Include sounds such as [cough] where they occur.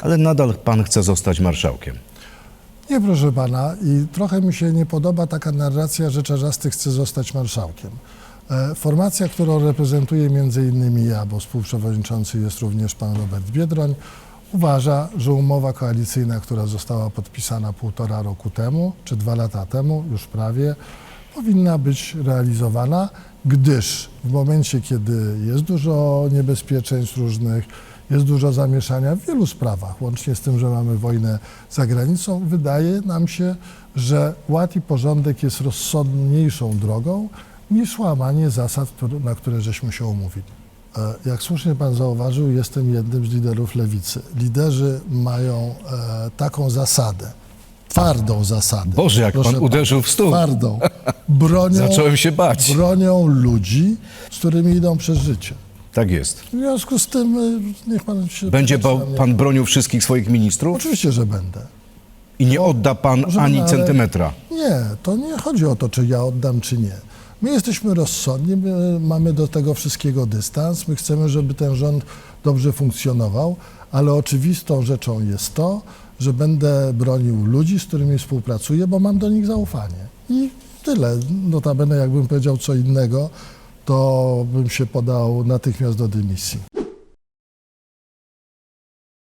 ale nadal pan chce zostać marszałkiem. Nie, proszę pana, i trochę mi się nie podoba taka narracja, że Czarzasty chce zostać marszałkiem. E, Formacja, którą reprezentuję między innymi ja, bo współprzewodniczący jest również pan Robert Biedroń, uważa, że umowa koalicyjna, która została podpisana półtora roku temu, czy dwa lata temu, już prawie, powinna być realizowana, gdyż w momencie, kiedy jest dużo niebezpieczeństw różnych, jest dużo zamieszania w wielu sprawach, łącznie z tym, że mamy wojnę za granicą, wydaje nam się, że ład i porządek jest rozsądniejszą drogą niż łamanie zasad, na które żeśmy się umówili. E, Jak słusznie pan zauważył, jestem jednym z liderów lewicy. Liderzy mają e, taką zasadę, twardą zasadę. Boże, jak pan uderzył w stół. Twardą. Bronią, [laughs] Zacząłem się bać. bronią ludzi, z którymi idą przez życie. Tak jest. W związku z tym y, niech pan się... Będzie pan bronił wszystkich swoich ministrów Oczywiście, że będę. i nie odda pan Proszę ani pana, ale- centymetra. Nie, to nie chodzi o to, czy ja oddam, czy nie. My jesteśmy rozsądni, my mamy do tego wszystkiego dystans, my chcemy, żeby ten rząd dobrze funkcjonował, ale oczywistą rzeczą jest to, że będę bronił ludzi, z którymi współpracuję, bo mam do nich zaufanie. I tyle. Notabene, jakbym powiedział co innego, to bym się podał natychmiast do dymisji.